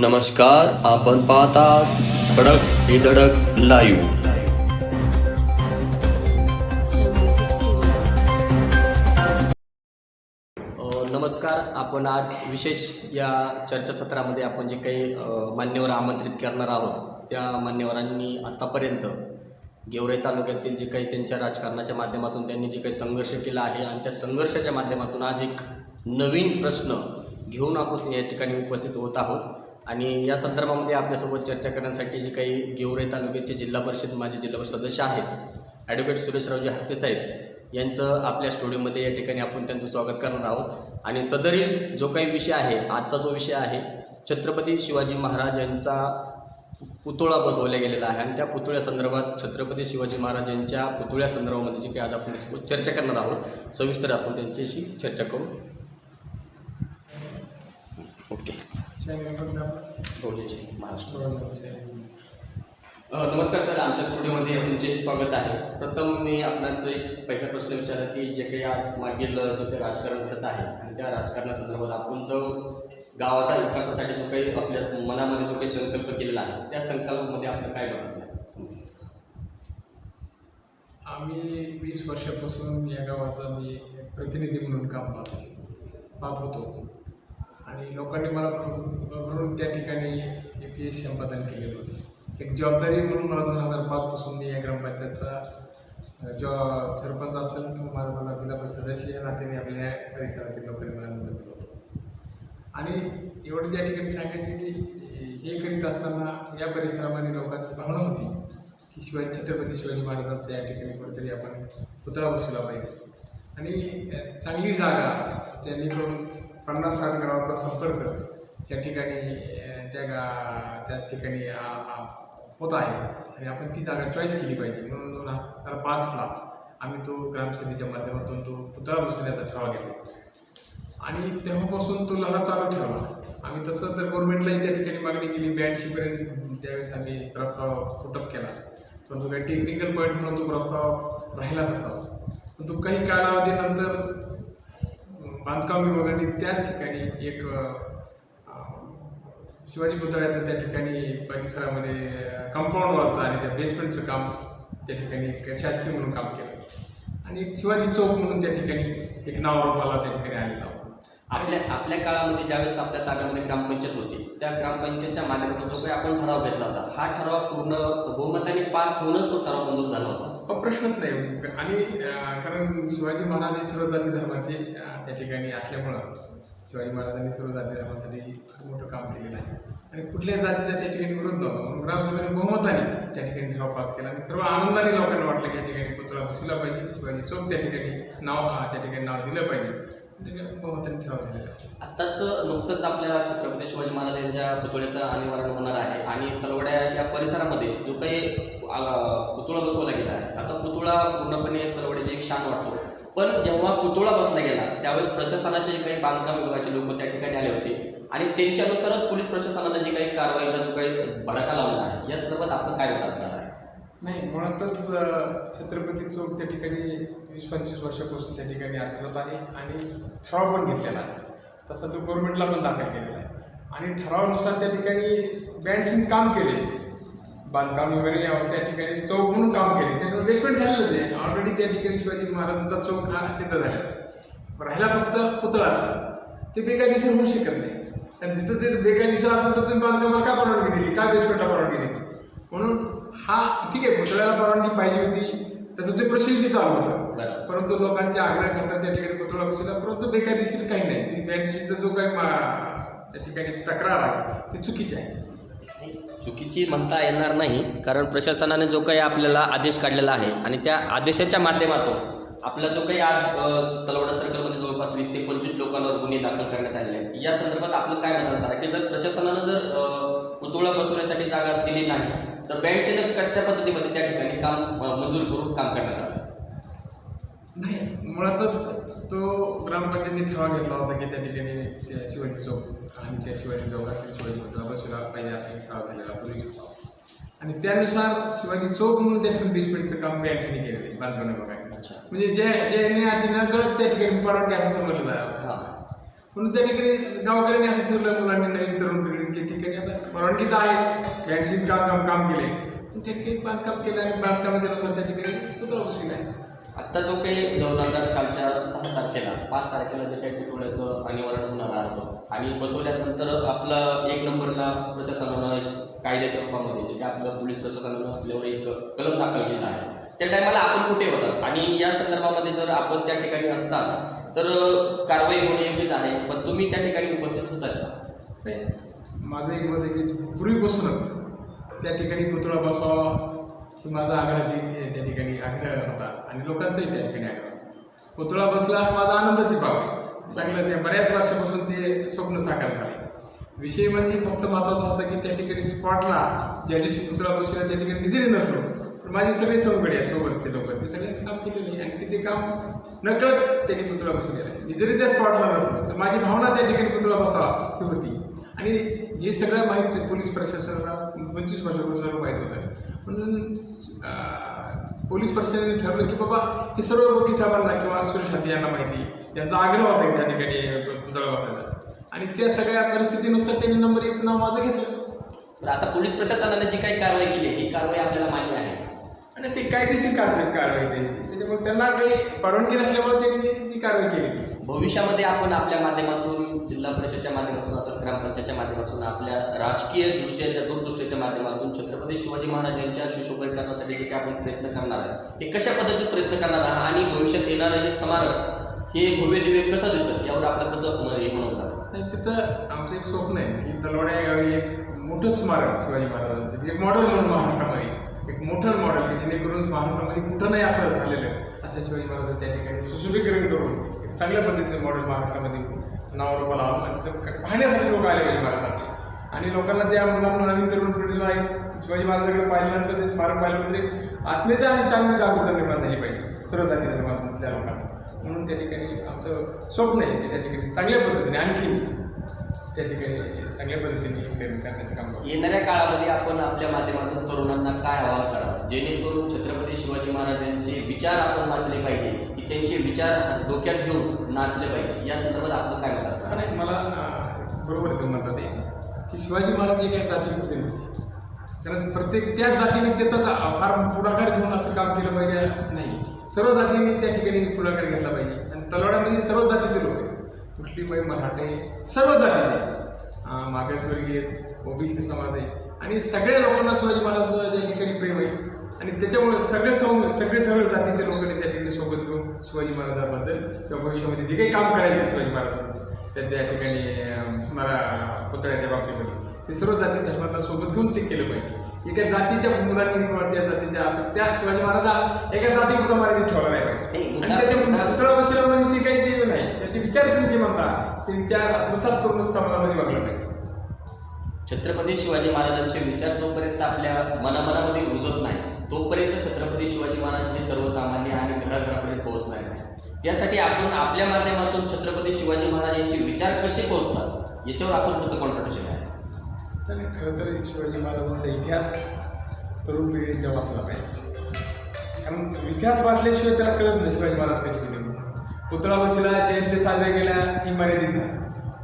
नमस्कार आपण पाहतात धडक ही धडक लाईव्ह नमस्कार आपण आज विशेष या चर्चासत्रामध्ये आपण जे काही मान्यवर आमंत्रित करणार आहोत त्या मान्यवरांनी आत्तापर्यंत गेवराई तालुक्यातील जे काही त्यांच्या राजकारणाच्या माध्यमातून त्यांनी जे काही संघर्ष केला आहे आणि त्या संघर्षाच्या माध्यमातून आज एक नवीन प्रश्न घेऊन आपण या ठिकाणी उपस्थित होत आहोत. आणि या संदर्भामध्ये आपल्यासोबत चर्चा करण्यासाठी जे काही गेवरे तालुक्याचे जिल्हा परिषद माझे जिल्हा परिषद सदस्य आहेत ॲडव्होकेट सुरेशरावजी हत्ते साहेब यांचं आपल्या स्टुडिओमध्ये या ठिकाणी आपण त्यांचं स्वागत करणार आहोत. आणि सदरील जो काही विषय आहे आजचा जो विषय आहे छत्रपती शिवाजी महाराज यांचा पुतळा बसवला गेलेला आहे. आणि त्या पुतळ्या संदर्भात छत्रपती शिवाजी महाराज यांच्या पुतळ्या संदर्भामध्ये जे काही आज आपण चर्चा करणार आहोत सविस्तर आपण त्यांच्याशी चर्चा करू. ओके. हो, अ, नमस्कार सर आमच्या स्टुडिओमध्ये तुमचे स्वागत आहे. प्रथम मी आपणास एक पहिला प्रश्न विचारला की जे काही आज मागील जे काही राजकारण घडत आहे आणि त्या राजकारणासंदर्भात आपण जो गावाच्या विकासासाठी जो काही आपल्या मनामध्ये जो काही संकल्प केलेला आहे त्या संकल्पामध्ये आपलं काय असणार? आम्ही वीस वर्षापासून या गावाचा मी प्रतिनिधी म्हणून काम पाहतो पाहत होतो. आणि लोकांनी मला भरून भरून त्या ठिकाणी ए पी एस संपादन केलेलं होतं. एक जबाबदारी म्हणून मला दोन हजार पाचपासून मी या ग्रामपंचायतचा जो सरपंच असेल किंवा मला मला जिल्हा परिषद सदस्य या नात्याने आपल्या परिसरातील लोकांनी मला मदत दिलं होतं. आणि एवढं त्या ठिकाणी सांगायचं की हे करीत असताना या परिसरामध्ये लोकांची भावना होती की शिवाजी छत्रपती शिवाजी महाराजांचा या ठिकाणी कुठेतरी आपण पुतळा बसवला पाहिजे. आणि चांगली जागा जेणेकरून पन्नास साठ गावाचा संपर्क या ठिकाणी त्या गा त्या ठिकाणी होत आहे. आणि आपण ती जागा चॉईस केली पाहिजे. म्हणून दोन हजार पाचलाच आम्ही तो ग्रामसभेच्या माध्यमातून तो पुतळा बसवण्याचा ठराव घेतला. आणि तेव्हापासून तो लढा चालू ठेवला. आम्ही तसं तर गव्हर्नमेंटलाही त्या ठिकाणी मागणी केली. ब्याऐंशीपर्यंत त्यावेळेस आम्ही प्रस्ताव पुटअप केला. परंतु काही टेक्निकल पॉईंट म्हणून तो प्रस्ताव राहिला तसाच. परंतु काही कालावधीनंतर बांधकाम विभागाने त्याच ठिकाणी एक शिवाजी पुतळ्याचं त्या ठिकाणी परिसरामध्ये कंपाऊंड वॉलचं आणि त्या बेसमेंटचं काम त्या ठिकाणी एक शासकीय म्हणून काम केलं. आणि एक शिवाजी चौक म्हणून त्या ठिकाणी एक नाव रोपाला त्या ठिकाणी आलेला आपल्या आपल्या काळामध्ये ज्यावेळेस आपल्या ताब्यामध्ये ग्रामपंचायत होती त्या ग्रामपंचायतच्या माध्यमातून जो काही आपण ठराव घेतला होता हा ठराव पूर्ण बहुमताने पास होऊनच तो ठराव मंजूर झाला होता. प्रश्नच नाही. आणि कारण शिवाजी महाराज हे सर्व जाती धर्माचे त्या ठिकाणी असल्यामुळं शिवाजी महाराजांनी सर्व जाती धर्मासाठी खूप मोठं काम केलेलं आहे. आणि कुठल्याही जातीचा त्या ठिकाणी विरोध नव्हता. म्हणून ग्रामसभेने बहुमताने त्या ठिकाणी ठराव पास केला. आणि सर्व आनंदाने लोकांना वाटलं की या ठिकाणी पुतळा बसवला पाहिजे. शिवाजी चौक त्या ठिकाणी नाव त्या ठिकाणी नाव दिलं पाहिजे. आत्ताच नुकतंच आपल्या छत्रपती शिवाजी महाराज यांच्या पुतळ्याचं अनिवारण होणार आहे आणि तलवड्या या परिसरामध्ये जो काही पुतळा बसवला गेला आहे. आता पुतळा पूर्णपणे तलवड्याची एक शान वाटतो. पण जेव्हा पुतळा बसला गेला त्यावेळेस प्रशासनाचे जे काही बांधकाम विभागाचे लोक त्या ठिकाणी आले होते. आणि त्यांच्यानुसारच पोलीस प्रशासनाला जी काही कारवाईचा जो काही भडका लावला आहे या संदर्भात आपलं काय होत असणार आहे? नाही मुळातच छत्रपती चौक त्या ठिकाणी वीस पंचवीस वर्षापासून त्या ठिकाणी अस्तित्वात आहे आणि ठराव पण घेतलेला आहे. तसा तो गव्हर्नमेंटला पण दाखल केलेला आहे. आणि ठरावानुसार त्या ठिकाणी बँडसिंग काम केले. बांधकाम वगैरे त्या ठिकाणी चौक म्हणून काम केले. त्यामुळे बेसमेंट झालेलंच आहे. ऑलरेडी त्या ठिकाणी शिवाजी महाराजांचा चौक हा सिद्ध झाला आहे. राहिला फक्त पुतळाचा. ते बेकायदेशीर होऊ शकत नाही. आणि जिथं ते बेकायदेशीर असेल तर तुम्ही बांधकामाला का परवानगी दिली? का बेसमेंटला परवानगी दिली? म्हणून हा ठीक आहे पुतळ्याला परवानगी पाहिजे होती. त्याचं ते प्रोसिजर चालू होतं. परंतु लोकांचे आग्रह करतात त्या ठिकाणी पुतळा बसवला परंतु बेकायदेशीर काही नाही. ती जो काही त्या ठिकाणी तक्रार आहे ती चुकीची आहे. चुकीची म्हणता येणार नाही कारण प्रशासनाने जो काही आपल्याला आदेश काढलेला आहे आणि त्या आदेशाच्या माध्यमातून आपला जो काही आज तलवडा सर्कलमध्ये जवळपास वीस ते पंचवीस लोकांवर गुन्हे दाखल करण्यात आलेले आहेत. या संदर्भात आपलं काय मत असणार की जर प्रशासनानं जर पुतळा बसवण्यासाठी जागा दिली नाही तर बँडचे कशा पद्धतीमध्ये त्या ठिकाणी काम मंजूर करून काम करण्यात आलं? नाही मुळातच तो ग्रामपंचायतीने ठराव घेतला होता की त्या ठिकाणी त्या शिवाजी चौक आणि त्या शिवाजी चौकात शिवाजी पुतळा बसवला पाहिजे असा ठराव झालेला पूर्वीच होता आणि त्यानुसार शिवाजी चौक म्हणून त्या ठिकाणी बेसमेंटचं काम बँकेने केलेलं आहे बांधकाम विभागाने. म्हणजे जे जे नकळत त्या ठिकाणी परवानगी असं समजलं जातं म्हणून त्या ठिकाणी गावकऱ्यांनी असं ठरलं मुलांनी नवीन तरुण पिढी की ठिकाणी आता परवानगी तर आहेच. वॅक्सिन काम काम काम केले पण त्या ठिकाणी बांधकाम केलं आणि बांधकामाच्या नुसार त्या ठिकाणी कुत्रा बसविला आहे. आत्ता जो काही दोन हजार कालच्या सहा तारखेला पाच तारखेला जे काही पुतळ्याचं अनिवार्य होणार होतं आणि बसवल्यानंतर आपलं एक नंबरला प्रशासनानं एक कायद्याच्या रूपामध्ये जे काही आपलं पोलीस प्रशासनानं आपल्यावर एक कलम दाखल केला आहे. त्या टायमाला आपण कुठे होतात? आणि या संदर्भामध्ये जर आपण त्या ठिकाणी असताना तर कारवाई होणे योग्यच आहे पण तुम्ही त्या ठिकाणी उपस्थित होता का? नाही, माझं एक मत आहे की पूर्वीपासूनच त्या ठिकाणी पुतळा बसवा ही माझा आग्रहाची त्या ठिकाणी आग्रह होता आणि लोकांचाही त्या ठिकाणी आग्रह पुतळा बसला हा माझा आनंदाची बाब आहे. चांगलं ते बऱ्याच वर्षापासून ते स्वप्न साकार झाले. विषय म्हणजे फक्त महत्त्वाचा होता की त्या ठिकाणी स्पॉटला ज्या दिवशी पुतळा बसला त्या ठिकाणी निधी नसलो माझे सगळे सवंगडे आहे सोबतचे लोक ते सगळे काम केलेले आहे. आणि ते काम नकळत त्यांनी पुतळा बसून गेला मी जरी त्या स्पॉटला नसलो तर माझी भावना त्या ठिकाणी पुतळा बसावा ही होती. आणि हे सगळं माहीत पोलीस प्रशासनाला पंचवीस वर्षापासून माहीत होतं. म्हणून पोलीस प्रशासनाने ठरवलं की बाबा हे सर्व गोष्टी साहेबांना किंवा सुरेश हाती यांना माहिती यांचा आग्रह होता की त्या ठिकाणी पुतळा बसायचा. आणि त्या सगळ्या परिस्थितीनुसार त्यांनी नंबर एकचं नाव माझं घेतलं. आता पोलीस प्रशासनाने जी काही कारवाई केली ही कारवाई आपल्याला मान्य आहे. आणि ते कायदेशीर कारवाई कारवाई त्यांची. त्याच्यामुळे त्यांना काही परवानगी नसल्यामुळे त्यांनी ती कारवाई केली. भविष्यामध्ये आपण आपल्या माध्यमातून जिल्हा परिषदच्या माध्यमातून असेल ग्रामपंचायतच्या माध्यमातून आपल्या राजकीय दृष्ट्याच्या दूरदृष्ट्याच्या माध्यमातून छत्रपती शिवाजी महाराज यांच्या सुशोभीकरणासाठी जे काही आपण प्रयत्न करणार आहे हे कशा पद्धतीत प्रयत्न करणार आहात आणि भविष्यात येणारं हे स्मारक हे भव्य दिव्य कसं दिसत यावर आपलं कसं हे म्हणत असं आणि त्याचं आमचं एक स्वप्न आहे की तलवाडा या गावी एक मोठं स्मारक शिवाजी महाराजांचं एक मॉडेल म्हणून महाराष्ट्रामध्ये. एक मोठं मॉडेल की जेणेकरून महाराष्ट्रामध्ये कुठं नाही असं झालेलं असं शिवाजी महाराज त्या ठिकाणी सुशोभीकरण करून एक चांगल्या पद्धतीचं मॉडेल महाराष्ट्रामध्ये नावारूपाला आणून आणि तिथं पाहण्यासाठी लोक आले पाहिजे महाराष्ट्राचे आणि लोकांना त्या मुलांना नवीन तरुण पिढीला एक शिवाजी महाराजांकडे पाहिल्यानंतर ते स्मारक पाहिल्यानंतर म्हणजे आत्मीयता आणि चांगली जागृता निर्माण झाली पाहिजे. सर्व जाती धर्मातल्या लोकांना. म्हणून त्या ठिकाणी आमचं स्वप्न आहे की त्या ठिकाणी चांगल्या पद्धतीने आणखी त्या ठिकाणी चांगल्या पद्धतीने करण्याचं काम करू येणाऱ्या काळामध्ये आपण आपल्या माध्यमातून तरुणांना काय आवाहन करा जेणेकरून छत्रपती शिवाजी महाराजांचे विचार आपण वाचले पाहिजे की त्यांचे विचार डोक्यात घेऊन नाचले पाहिजे. या संदर्भात आपलं काय मत असणार? आणि मला बरोबर तुम्ही म्हणतात ते की शिवाजी महाराज एक जातीपुरते नव्हते. कारण प्रत्येक त्याच जातीने त्याचा फार पुढाकार घेऊन असं काम केलं पाहिजे नाही. सर्व जातींनी त्या ठिकाणी पुढाकार घेतला पाहिजे. आणि तलवाड्यामध्ये सर्व जातीचे लोक कुठलीबाई मराठे सर्व जातीचे मागासवर्गीय ओबीसी समाज आहे. आणि सगळ्या लोकांना शिवाजी महाराजांचं ज्या ठिकाणी प्रेम आहे आणि त्याच्यामुळे सगळे सौ सगळे सगळे जातीचे लोकांनी त्या ठिकाणी सोबत घेऊन शिवाजी महाराजांबद्दल किंवा भविष्यामध्ये जे काही काम करायचे शिवाजी महाराजांचं त्या त्या ठिकाणी स्मरा पुतळ्याच्या बाबतीमध्ये ते सर्व जाती धर्माला सोबत घेऊन ते केलं पाहिजे. एका जातीच्या मुलांनी त्या जातीच्या असं त्या शिवाजी महाराजा एका जातीपुरता मर्यादित ठेवला नाही पाहिजे. आणि त्याच्या पुतळा बसल्यामध्ये ते काही ते नाही. त्याचे विचार तुम्ही जे म्हणता ते विचार आत्मसात करूनच समाजामध्ये वागलं पाहिजे छत्रपती शिवाजी महाराजांचे विचार जोपर्यंत आपल्या मनामनामध्ये रुजत नाही तोपर्यंत छत्रपती शिवाजी महाराज हे सर्वसामान्य आणि घराघरापर्यंत पोहोचणार नाही. त्यासाठी आपण आपल्या माध्यमातून छत्रपती शिवाजी महाराज यांचे विचार कसे पोहोचतात याच्यावर आपण कसं कॉन्ट्रिब्युशन आहे आणि खरं तर शिवाजी महाराजांचा इतिहास तरुण पिढीने वाचला पाहिजे. कारण इतिहास वाचल्याशिवाय त्याला कळत नाही शिवाजी महाराज कशी होते पुतळा बसला जयंती साजऱ्या केल्या ही मर्यादित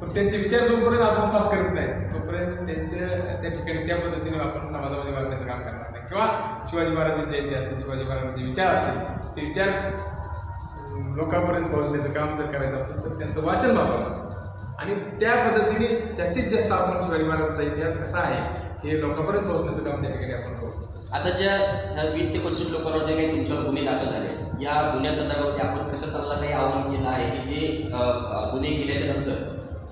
पण त्यांचे विचार जोपर्यंत आत्मसात करत नाही तोपर्यंत त्यांचं त्या ठिकाणी त्या पद्धतीने आपण समाजामध्ये वागण्याचं काम करणार नाही. किंवा शिवाजी महाराजांची जयंती असेल शिवाजी महाराजांचे विचार असतील ते विचार लोकांपर्यंत पोहोचण्याचं काम जर करायचं असेल तर त्यांचं वाचन महत्वाचं आणि त्या पद्धतीने जास्तीत जास्त आपण शिवाजी महाराजांचा इतिहास कसा आहे हे लोकांपर्यंत पोहोचण्याचं काम त्या ठिकाणी आपण करू. आता ज्या ह्या वीस ते पंचवीस लोकांवर जे काही तुमच्यावर गुन्हे दाखल झाले या गुन्ह्यासंदर्भात आपण प्रशासनाला काही आवाहन केलं आहे की जे गुन्हे केल्याच्यानंतर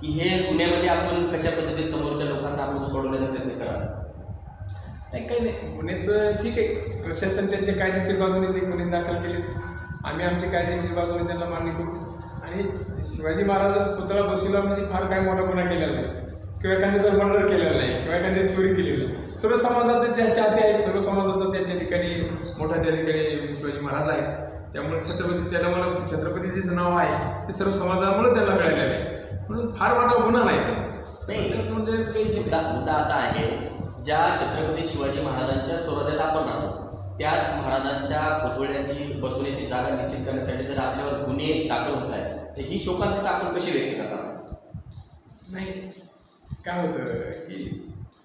की हे गुन्ह्यामध्ये आपण कशा पद्धतीने समोरच्या लोकांना आपण सोडवण्याचा प्रयत्न करा नाही काही नाही. गुन्ह्याचं ठीक आहे. प्रशासन त्यांच्या कायदेशीर बाजूने ते गुन्हे दाखल केले आम्ही आमच्या कायदेशीर बाजूने त्यांना मान्य करू. आणि शिवाजी महाराज पुतळा बसवला म्हणजे फार काही मोठा गुन्हा केलेला नाही. किंवा एखाद्या जर मर्डर केलेलं नाही किंवा एखाद्या चोरी केलेली नाही. सर्व समाजाचे ज्या चाहते आहेत सर्व समाजाचं त्यांच्या ठिकाणी मोठा त्या ठिकाणी शिवाजी महाराज आहेत. त्यामुळे छत्रपती त्याच्यामुळे छत्रपतीचे नाव आहे. ते सर्व समाजामुळे त्याला कळलेलं आहे. म्हणून फार मोठा गुन्हा नाही मुद्दा असा आहे ज्या छत्रपती शिवाजी महाराजांच्या स्वराज्यात आपण राहतो. त्याच महाराजांच्या पुतळ्याची बसवण्याची जागा निश्चित करण्यासाठी जर आपल्यावर गुन्हे दाखल होत आहेत तर ही शोकांतिका आपण कशी व्यक्त करणार? नाही काय होतं की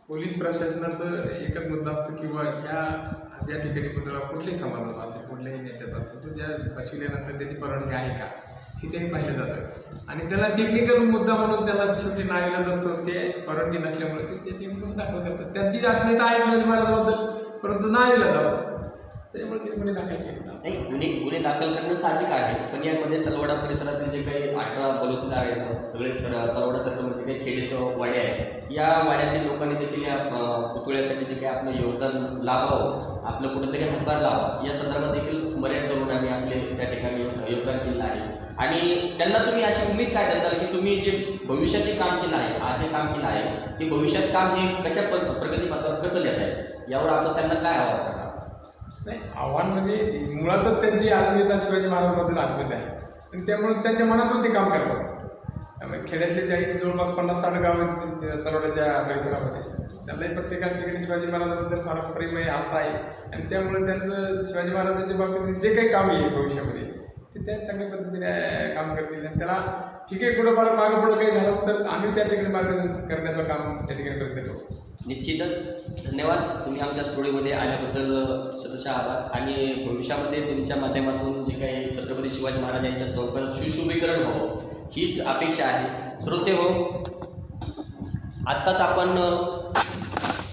पोलीस प्रशासनाचं एकच मुद्दा असतो किंवा ह्या ज्या ठिकाणी पुतळा कुठल्याही समाजाचा असेल कुठल्याही नेत्याचा असेल तो ज्या बसविल्यानंतर त्याची परवानगी आहे का? हे त्यांनी पाहिलं जातं. आणि त्याला टेक्निकल मुद्दा म्हणून त्याला शेवटी नाईलाज असतं ते परवानगी नसल्यामुळे ते त्याची म्हणून दाखल करतात. त्यांची आत्मीयता आहे शिवाजी महाराजाबद्दल परंतु नाईलाज असतो ते गुन्हे दाखल केले नाही गुन्हे गुन्हे दाखल करणं साहजिक आहे पण यामध्ये तलवाडा परिसरातील जे काही अठरा बलुतेदार आहेत सगळे सर तलवाडा म्हणजे जे काही खेडीत वाड्या आहेत या वाड्यातील लोकांनी देखील या पुतळ्यासाठी जे काही आपलं योगदान लाभावं आपलं कुठंतरी हातभार लावा या संदर्भात देखील बऱ्याच तरुणांनी आपले त्या ठिकाणी योगदान केलं आहे. आणि त्यांना तुम्ही अशी उमेद काय देताल की तुम्ही जे भविष्यात जे काम केलं आहे आज जे काम केलं आहे ते भविष्यात काम हे कशा प्रगती प्रगतीपथावर कसं देत आहे यावर आपण त्यांना काय आव्हान नाही आव्हान म्हणजे मुळातच त्यांची आत्मीयता शिवाजी महाराजांबद्दल आत्मीयता आहे. आणि त्यामुळे त्यांच्या मनातून ते काम करतात. त्यामुळे खेड्यातले जे आहेत जवळपास पन्नास साठ गाव आहेत तरोड्याच्या परिसरामध्ये. त्यांनाही प्रत्येका ठिकाणी शिवाजी महाराजांबद्दल फार प्रेम आहे आस्था आहे. आणि त्यामुळे त्यांचं शिवाजी महाराजांच्या बाबतीत जे काही काम येईल भविष्यामध्ये ते त्या चांगल्या पद्धतीने काम करतील. आणि त्याला ठीक आहे पुढं फार मागं पुढं काही झालं तर आम्ही त्या ठिकाणी मार्गदर्शन करण्याचं काम त्या ठिकाणी करत देतो निश्चितच. धन्यवाद. तुम्ही आमच्या स्टुडिओमध्ये आल्याबद्दल सदस्य आहात आणि भविष्यामध्ये तुमच्या माध्यमातून जे काही छत्रपती शिवाजी महाराज यांच्या चौकात सुशोभीकरण व्हावं हीच अपेक्षा आहे. श्रोते हो आत्ताच आपण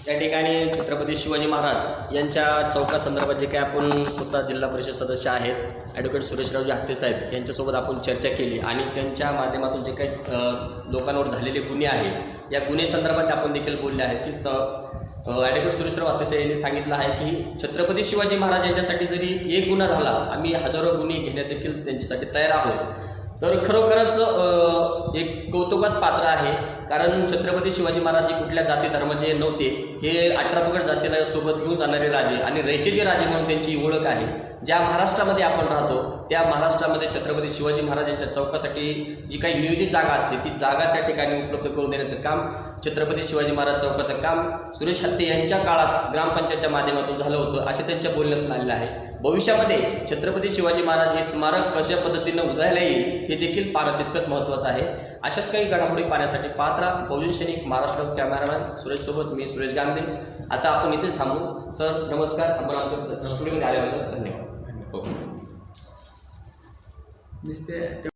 या ठिकाणी छत्रपती शिवाजी महाराज यांच्या चौकासंदर्भात जे काही आपण स्वतः जिल्हा परिषद सदस्य आहेत ॲडव्होकेट सुरेशरावजी हत्ते साहेब यांच्यासोबत आपण चर्चा केली आणि त्यांच्या माध्यमातून जे काही लोकांवर झालेले गुन्हे आहेत या गुन्हे संदर्भात आपण देखील बोलले आहेत की स ॲडव्होकेट सुरेशराव अतिशय यांनी सांगितलं आहे की छत्रपती शिवाजी महाराज यांच्यासाठी जरी एक गुन्हा झाला आम्ही हजारो गुन्हे घेण्यात देखील त्यांच्यासाठी तयार आहोत. तर खरोखरच एक कौतुकास पात्र आहे. कारण छत्रपती शिवाजी महाराज हे कुठल्या जाती धर्माचे नव्हते हे अठरापगड जातीला सोबत घेऊन जाणारे राजे आणि रयतेचे राजे म्हणून त्यांची ओळख आहे. ज्या महाराष्ट्रामध्ये आपण राहतो त्या महाराष्ट्रामध्ये छत्रपती शिवाजी महाराज यांच्या चौकासाठी जी काही नियोजित जागा असते ती जागा त्या ठिकाणी उपलब्ध करून देण्याचं काम छत्रपती शिवाजी महाराज चौकाचं काम सुरेश हत्ते यांच्या काळात ग्रामपंचायतच्या माध्यमातून झालं होतं असे त्यांच्या बोलण्यात आलेलं आहे. भविष्यामध्ये छत्रपती शिवाजी महाराज हे स्मारक कशा पद्धतीनं उदयाला येईल हे देखील फार तितकंच महत्त्वाचं आहे. अशाच काही घडामोडी पाहण्यासाठी पाहत राहा बहुजन सैनिक महाराष्ट्र कॅमेरामॅन सुरेशसोबत मी सुरेश गांधी. आता आपण इथेच थांबू. सर नमस्कार. आपण आमच्या स्टुडिओमध्ये आल्याबद्दल धन्यवाद. नुसते